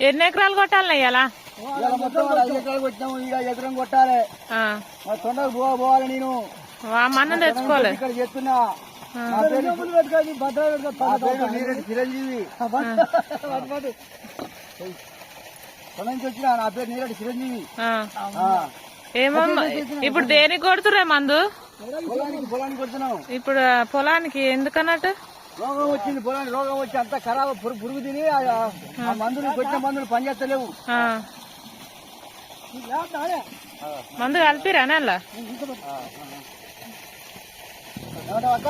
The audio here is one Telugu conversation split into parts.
ఎన్ని ఎకరాలు కొట్టాలి ఇక ఎకరం కొట్టాలి. ఆ. మా తొండకు పోవ పోవాలి నేను. వా మన్ను తెచ్చుకోలే ఇక్కడ చెప్తున్నా చిరంజీవి నుంచి వచ్చిన నా పేరు నీరెడ్డి చిరంజీవి. ఏమమ్మా ఇప్పుడు దేనికి కొడుతురే మందు? పొలానికి పొలానికి కొడుతున్నాం ఇప్పుడు పొలానికి ఎందుకన్నట్టు? రోగం వచ్చింది పొలానికి రోగం వచ్చి అంతా ఖరాబ్ పురుగు తిని ఆ- మందులు కొట్టిన మందులు పనిచేస్తలేవు. మందు కలిపిరా అక్క?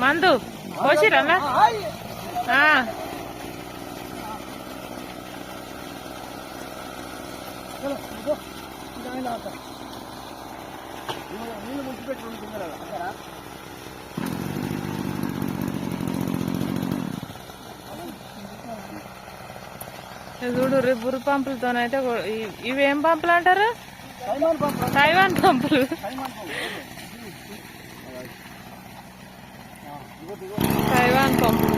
మందు పోసిరా నీళ్ళు ముంచిపెట్టి రెండు గింజలు అక్కడా? చూడు రే పంపులతోనైతే ఇవేం పంపులు అంటారు? తైవాన్ పంపులు. తైవాన్ పంపులు.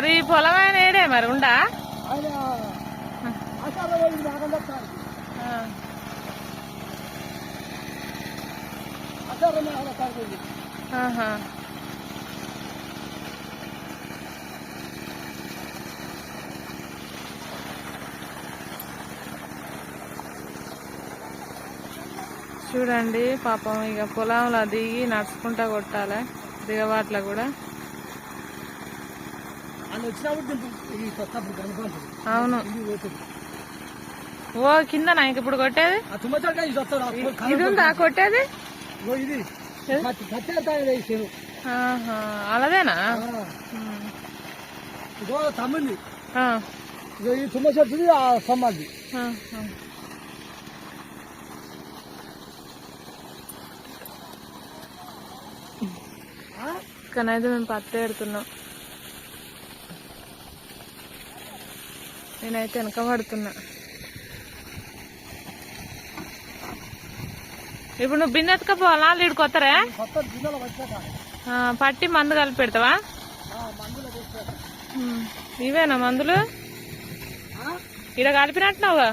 మరి పొలం ఆయన ఏడే మరి ఉండా? ఆహా. చూడండి పాపం ఇక పొలంలో దిగి నడుచుకుంటా కొట్టాలి. దిగబాట్ల కూడా ఆయన వచ్చినప్పుడు ఈ కొత్త కనుకుంటుంది అవును. ఓ కింద ఇంక ఇప్పుడు కొట్టేది? ఇది ఉందా కొట్టేది. అలాదేనా? తమ్మింది ఈ తుమ్మ చెట్టుది ఆ సమ్మది ఆహా. ఇక్కడైతే మేము పత్తి పెడుతున్నాం. నేనైతే వెనక పడుతున్నా. ఇప్పుడు నువ్వు బిన్నె ఎత్తుకపోవాలా లీడు కొత్తరే కొత్త గిన్నెలు వచ్చాక ఆ, పట్టి మందు కలిపి పెడతావా. ఇవేనా మందులు? ఇక్కడ కలిపినట్టున్నావుగా?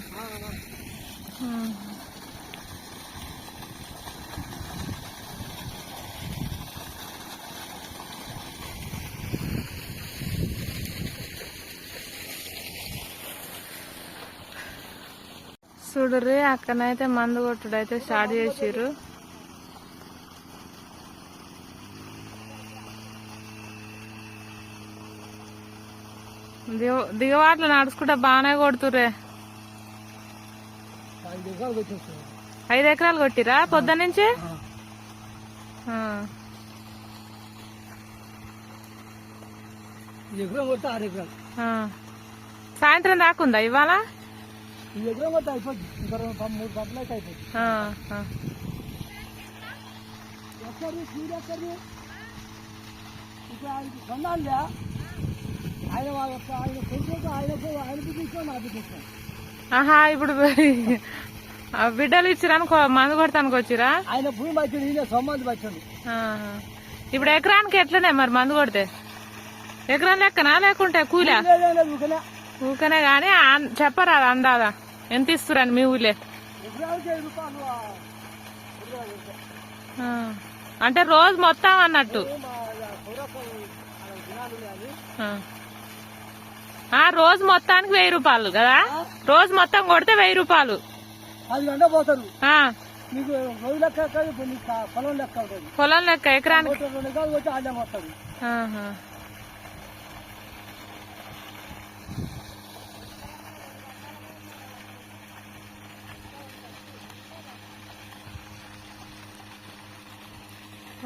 చూడరి అక్కడనైతే మందు కొట్టుడు అయితే స్టార్ట్ చేసిర్రు. దిగ దిగవాట్లు నడుచుకుంటా బాగానే కొడుతుర్రే. ఐదు ఎకరాలు కొట్టిరా పొద్దు నుంచి. సాయంత్రం దాకుందా ఇవాళ? ఈ ఎకరం కొడితే అయిపోద్ది. ఇంకా రెండు మూడు పంటలు అయితే అయిపోద్ది. ఎక్కడి సూర్య ఎక్కడి ఇప్పుడు ఆయనకి కొన్నాళ్ళే ఆయన వాళ్ళ ఆయన కొడుకు ఆయనకు ఆయనకి తీసుకొని నాకు తీసుకొని ఆహా ఇప్పుడు బిడ్డలు ఇచ్చిరాను మందు కొడతానికి వచ్చిరా ఆయన భూమి వచ్చాడు ఈయన సొమ్మంది ఆహా. ఇప్పుడు ఎకరానికి ఎట్లనే మరి మందు కొడితే? ఎకరం లెక్కనా లేకుంటే కూలా? ఊకనే ఆ- చెప్పరా అందాదా. ఎంత ఇస్తురని మీ ఊళ్ళే. అంటే రోజు మొత్తం అన్నట్టు. రోజు మొత్తానికి వెయ్యి రూపాయలు కదా? రోజు మొత్తం కొడితే వెయ్యి రూపాయలు. పది గంట పోతారు ఆ మీకు రోజు లెక్క కాదు ఇప్పుడు నీకు కా- పొలం లెక్క ఉంటుంది పొలం లెక్క ఎకరానికి ఒకటి రెండు ఎకరాలు వచ్చి ఆడనే వస్తుంది ఆహా.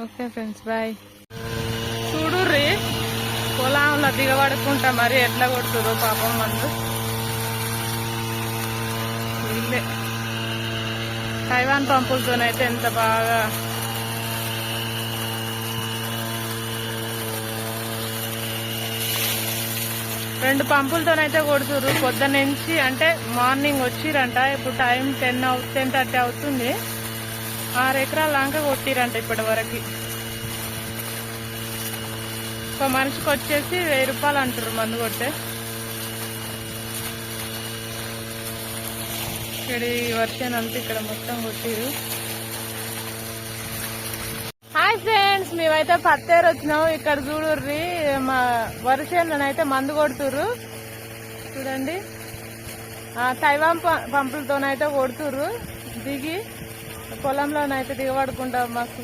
Okay friends bye. చూడుర్రి పొలంలో దిగబడుకుంటా మరి ఎట్లా కొడుతురో పాపం మందు. వీళ్ళే తైవాన్ పంపులతోనైతే ఎంత బాగా రెండు పంపులతోనైతే కొడుతుర్రు. పొద్దున్న అంటే మార్నింగ్ వచ్చిరంట. ఇప్పుడు టైం టెన్ అవు టెన్ థర్టీ అవుతుంది. ఆరు ఎకరాల దాకా కొట్టిరంట ఇప్పటి వరకు ఒక మనిషికి వచ్చేసి వెయ్యి రూపాయలు అంటారు మందు కొట్టే ఇక్కడ వర్షం అంతా ఇక్కడ మొత్తం కొట్టిరు హాయ్ ఫ్రెండ్స్ మేమైతే పత్తేరు వచ్చినాం. ఇక్కడ చూడుర్రి మా వరిసేనులనైతే మందు కొడుతుర్రు. చూడండి. ఆ, తైవాన్ పంపులతోనైతే కొడుతుర్రు. దిగి పొలంలోనైతే దిగబడుకుంటాం మస్తు